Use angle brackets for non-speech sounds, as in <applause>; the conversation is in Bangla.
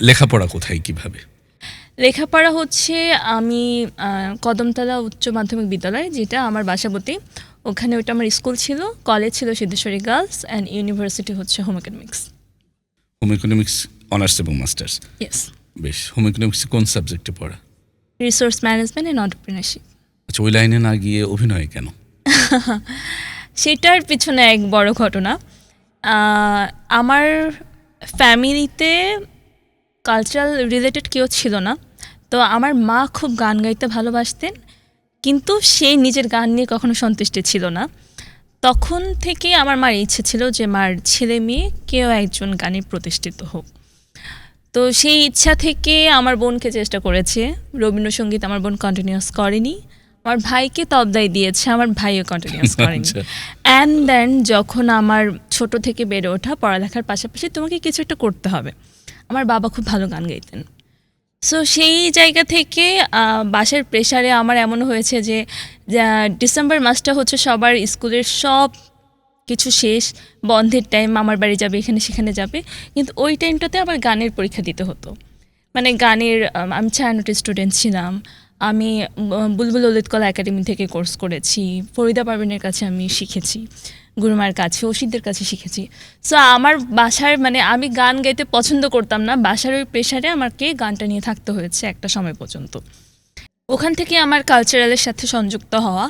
লেখাপড়া কোথায় কীভাবে? লেখাপড়া হচ্ছে আমি কদমতলা উচ্চ মাধ্যমিক বিদ্যালয় যেটা আমার বাসাবতী। ওখানে ওটা আমার স্কুল ছিল কলেজ ছিল সিদ্ধেশ্বরী গার্লস অ্যান্ড ইউনিভার্সিটি হচ্ছে home academics home economics honours এবং মাস্টার্স ইয়েস বেশ হোম ইকোনমিক্স কোন সাবজেক্টে পড়া? রিসোর্স ম্যানেজমেন্ট অ্যান্ড অন্টারপ্রিনারশিপ আচ্ছা ওই লাইনে না গিয়ে অভিনয় কেন? <laughs> সেটার পিছনে এক বড় ঘটনা। আমার ফ্যামিলিতে কালচারাল রিলেটেড কেউ ছিল না। তো আমার মা খুব গান গাইতে ভালোবাসতেন কিন্তু সে নিজের গান নিয়ে কখনো সন্তুষ্ট ছিল না। তখন থেকে আমার মার ইচ্ছে ছিল যে মার ছেলে মেয়ে কেউ একজন গানে প্রতিষ্ঠিত হোক। তো সেই ইচ্ছা থেকে আমার বোনকে চেষ্টা করেছে। রবীন্দ্রসঙ্গীত আমার বোন কন্টিনিউয়াস করেনি। আমার ভাইকে তবদাই দিয়েছে আমার ভাইও কন্টিনিউয়াস <laughs> করেনি। আচ্ছা। অ্যান্ড দেন যখন আমার ছোট থেকে বেড়ে ওঠা পড়ালেখার পাশাপাশি তোমাকে কিছু একটা করতে হবে। আমার বাবা খুব ভালো গান গাইতেন। সো সেই জায়গা থেকে বাসের প্রেশারে আমার এমন হয়েছে যে ডিসেম্বর মাসটা হচ্ছে সবার স্কুলের সব কিছু শেষ, বন্ধের টাইম মামার বাড়ি যাবে, এখানে সেখানে যাবে। কিন্তু ওই টাইমটাতে আবার গানের পরীক্ষা দিতে হতো। মানে গানের আমি ছায়ানটের স্টুডেন্ট ছিলাম আমি বুলবুল ললিত কলা একাডেমি থেকে কোর্স করেছি, ফরিদা পারভিনের কাছে আমি শিখেছি, গুরুমার কাছে ওষিদদের কাছে শিখেছি। সো আমার বাসার মানে আমি গান গাইতে পছন্দ করতাম না, বাসার ওই প্রেশারে আমাকে গানটা নিয়ে থাকতে হয়েছে একটা সময় পর্যন্ত। ওখান থেকে আমার কালচারালের সাথে সংযুক্ত হওয়া